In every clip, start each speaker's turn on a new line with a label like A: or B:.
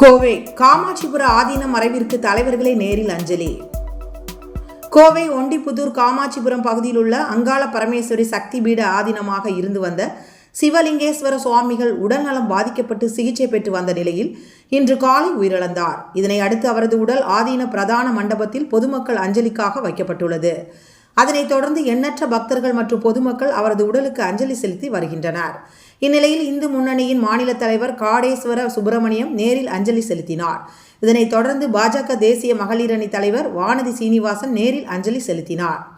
A: கோவை காமாட்சிபுர ஆதீனம் மறைவிற்கு தலைவர்களே நேரில் அஞ்சலி. கோவை ஒண்டிப்புதூர் காமாட்சிபுரம் பகுதியில் உள்ள அங்காள பரமேஸ்வரி சக்தி பீட ஆதீனமாக இருந்து வந்த சிவலிங்கேஸ்வர சுவாமிகள் உடல்நலம் பாதிக்கப்பட்டு சிகிச்சை பெற்று வந்த நிலையில் இன்று காலை உயிரிழந்தார். இதனை அடுத்து அவரது உடல் ஆதீன பிரதான மண்டபத்தில் பொதுமக்கள் அஞ்சலிக்காக வைக்கப்பட்டுள்ளது. அதனைத் தொடர்ந்து எண்ணற்ற பக்தர்கள் மற்றும் பொதுமக்கள் அவரது உடலுக்கு அஞ்சலி செலுத்தி வருகின்றனர். இந்நிலையில் இந்து முன்னணியின் மாநில தலைவர் காடேஸ்வர சுப்பிரமணியம் நேரில் அஞ்சலி செலுத்தினார். இதனைத் தொடர்ந்து பாஜக தேசிய மகளிர் அணி தலைவர் வானதி சீனிவாசன் நேரில் அஞ்சலி செலுத்தினார்.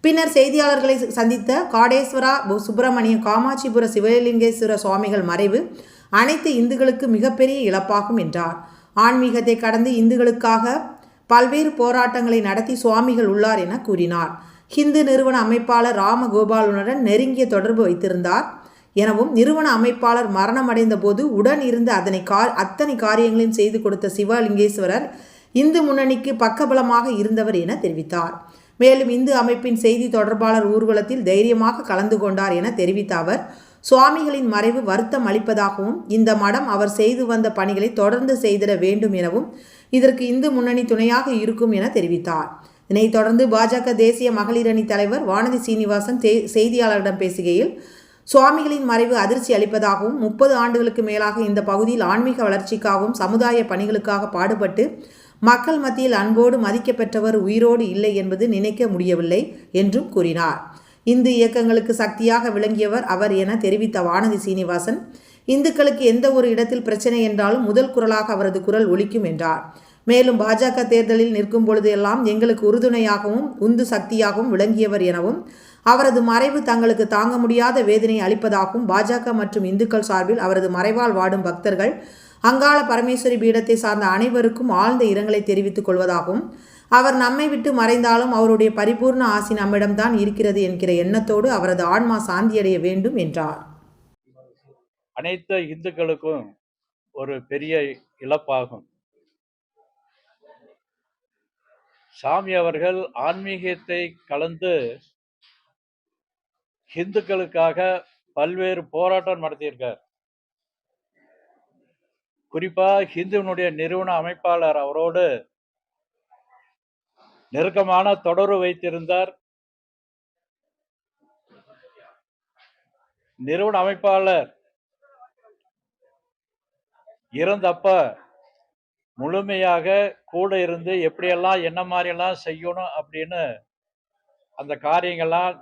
A: பின்னர் செய்தியாளர்களை சந்தித்த காடேஸ்வரா சுப்பிரமணியம் சுப்பிரமணிய காமாட்சிபுர சிவலிங்கேஸ்வர சுவாமிகள் மறைவு அனைத்து இந்துக்களுக்கு மிகப்பெரிய இழப்பாகும் என்றார். ஆன்மீகத்தை கடந்து இந்துக்களுக்காக பல்வேறு போராட்டங்களை நடத்தி சுவாமிகள் உள்ளார் என கூறினார். ஹிந்து நிறுவன அமைப்பாளர் ராமகோபாலனுடன் நெருங்கிய தொடர்பு வைத்திருந்தார். எனவும் நிறுவன அமைப்பாளர் மரணமடைந்த போது உடன் இருந்து அதனை கா அத்தனை காரியங்களையும் செய்து கொடுத்த சிவலிங்கேஸ்வரர் இந்து முன்னணிக்கு பக்கபலமாக இருந்தவர் என தெரிவித்தார். மேலும் இந்து அமைப்பின் செய்தி தொடர்பாளர் ஊர்வலத்தில் தைரியமாக கலந்து கொண்டார் என தெரிவித்த அவர் சுவாமிகளின் மறைவு வருத்தம் அளிப்பதாகவும் இந்த மடம் அவர் செய்து வந்த பணிகளை தொடர்ந்து செய்திட வேண்டும் எனவும் இதற்கு இந்து முன்னணி துணையாக இருக்கும் என தெரிவித்தார். இதனைத் தொடர்ந்து பாஜக தேசிய மகளிர் அணி தலைவர் வானதி சீனிவாசன் தே- செய்தியாளரிடம் பேசுகையில் சுவாமிகளின் மறைவு அதிர்ச்சி அளிப்பதாகவும் முப்பது ஆண்டுகளுக்கு மேலாக இந்த பகுதியில் ஆன்மீக வளர்ச்சிக்காகவும் சமுதாய பணிகளுக்காக பாடுபட்டு மக்கள் மத்தியில் அன்போடு மதிக்கப்பெற்றவர் உயிரோடு இல்லை என்பது நினைக்க முடியவில்லை என்றும் கூறினார். இந்து இயக்கங்களுக்கு சக்தியாக விளங்கியவர் அவர் என தெரிவித்த வானதி சீனிவாசன் இந்துக்களுக்கு எந்த ஒரு இடத்தில் பிரச்சனை என்றாலும் முதல் குரலாக அவரது குரல் ஒலிக்கும் என்றார். மேலும் பாஜக தேர்தலில் நிற்கும் பொழுது எல்லாம் எங்களுக்கு உறுதுணையாகவும் உந்து சக்தியாகவும் விளங்கியவர் எனவும் அவரது மறைவு தங்களுக்கு தாங்க முடியாத வேதனை அளிப்பதாகவும் பாஜக மற்றும் இந்துக்கள் சார்பில் அவரது மறைவால் வாடும் பக்தர்கள் அங்காள பரமேஸ்வரி பீடத்தை சார்ந்த அனைவருக்கும் ஆழ்ந்த இரங்கலை தெரிவித்துக் கொள்வதாகவும் அவர் நம்மை விட்டு மறைந்தாலும் அவருடைய பரிபூர்ண ஆசி நம்மிடம்தான் இருக்கிறது என்கிற எண்ணத்தோடு அவரது ஆன்மா சாந்தியடைய வேண்டும் என்றார்.
B: அனைத்து இந்துக்களுக்கும் ஒரு பெரிய இழப்பாகும். சாமி அவர்கள் ஆன்மீகத்தை கலந்து இந்துக்களுக்காக பல்வேறு போராட்டம் நடத்தியிருக்கார். குறிப்பா ஹிந்துவனுடைய நிறுவன அமைப்பாளர் அவரோடு நெருக்கமான தொடர்பு வைத்திருந்தார். நிறுவன அமைப்பாளர் இறந்தப்ப முழுமையாக கூட இருந்து எப்படியெல்லாம் என்ன மாதிரியெல்லாம் செய்யணும் அப்படின்னு அந்த காரியங்கள்லாம்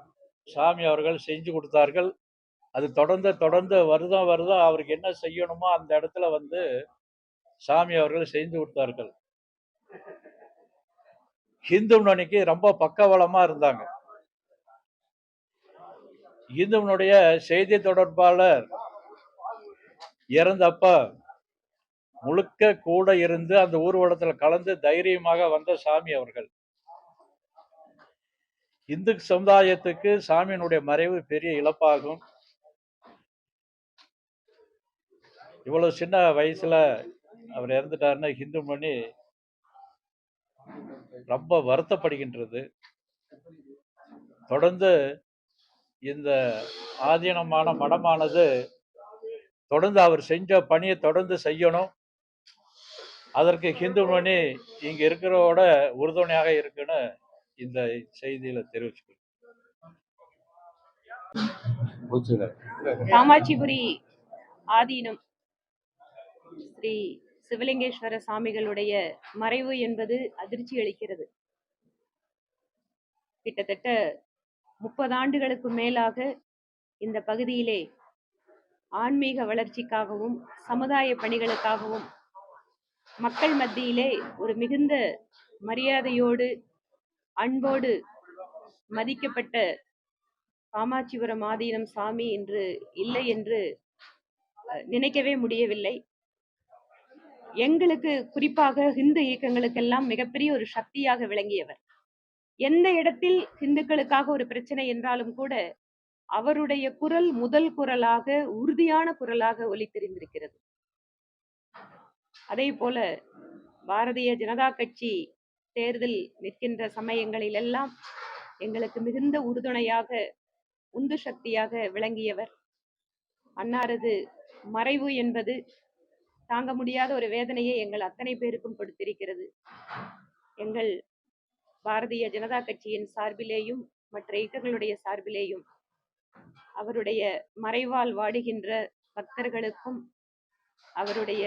B: சாமி அவர்கள் செஞ்சு கொடுத்தார்கள். அது தொடர்ந்து தொடர்ந்து வருதம் வருதம் அவருக்கு என்ன செய்யணுமோ அந்த இடத்துல வந்து சாமி அவர்கள் செஞ்சு கொடுத்தார்கள். ஹிந்து முன்னணிக்கு ரொம்ப பக்கவளமாக இருந்தாங்க. இந்துவனுடைய செய்தி தொடர்பாளர் இறந்தப்ப முழுக்க கூட இருந்து அந்த ஊர்வலத்தில் கலந்து தைரியமாக வந்த சாமி அவர்கள். இந்து சமுதாயத்துக்கு சாமியினுடைய மறைவு பெரிய இழப்பாகும். இவ்வளவு சின்ன வயசுல அவர் இறந்துட்டாருன்னா ஹிந்து மணி ரொம்ப வருத்தப்படுகின்றது. தொடர்ந்து இந்த ஆதீனமான மடமானது தொடர்ந்து அவர் செஞ்ச பணியை தொடர்ந்து செய்யணும். அதற்கு ஹிந்து மணி இங்க இருக்கிறவோட உறுதுணையாக இருக்குன்னு இந்த செய்தியில தெரிவிச்சுக்கிறேன்.
C: காமாட்சிபுரி ஆதீனம் ஸ்ரீ சிவலிங்கேஸ்வர சாமிகளுடைய மறைவு என்பது அதிர்ச்சி அளிக்கிறது. கிட்டத்தட்ட முப்பது ஆண்டுகளுக்கு மேலாக இந்த பகுதியிலே ஆன்மீக வளர்ச்சிக்காகவும் சமுதாய பணிகளுக்காகவும் மக்கள் மத்தியிலே ஒரு மிகுந்த மரியாதையோடு அன்போடு மதிக்கப்பட்ட காமாட்சிபுரம் ஆதீனம் சாமி என்று இல்லை என்று நினைக்கவே முடியவில்லை. எங்களுக்கு குறிப்பாக ஹிந்து இயக்கங்களுக்கெல்லாம் மிகப்பெரிய ஒரு சக்தியாக விளங்கியவர். எந்த இடத்தில் ஹிந்துக்களுக்காக ஒரு பிரச்சனை என்றாலும் கூட அவருடைய குரல் முதல் குரலாக உறுதியான குரலாக ஒலித்திருந்திருக்கிறது. அதே போல பாரதிய ஜனதா கட்சி தேர்தல் நிற்கின்ற சமயங்களிலெல்லாம் எங்களுக்கு மிகுந்த உறுதுணையாக உந்து சக்தியாக விளங்கியவர். அன்னாரது மறைவு என்பது தாங்க முடியாத ஒரு வேதனையை எங்கள் அத்தனை பேருக்கும் கொடுத்திருக்கிறது. எங்கள் பாரதிய ஜனதா கட்சியின் சார்பிலேயும் மற்ற இயக்கங்களுடைய சார்பிலேயும் அவருடைய மறைவால் வாடுகின்ற பக்தர்களுக்கும் அவருடைய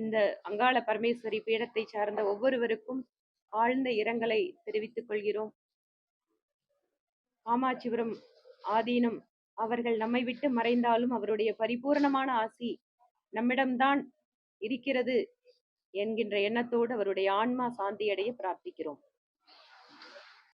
C: இந்த அங்காள பரமேஸ்வரி பீடத்தை சார்ந்த ஒவ்வொருவருக்கும் ஆழ்ந்த இரங்கலை தெரிவித்துக் கொள்கிறோம். காமாட்சிபுரம் ஆதீனம் அவர்கள் நம்மை விட்டு மறைந்தாலும் அவருடைய பரிபூரணமான ஆசி நம்மிடம்தான் இருக்கிறது என்கின்ற எண்ணத்தோடு அவருடைய ஆன்மா சாந்தியடைய பிரார்த்திக்கிறோம்.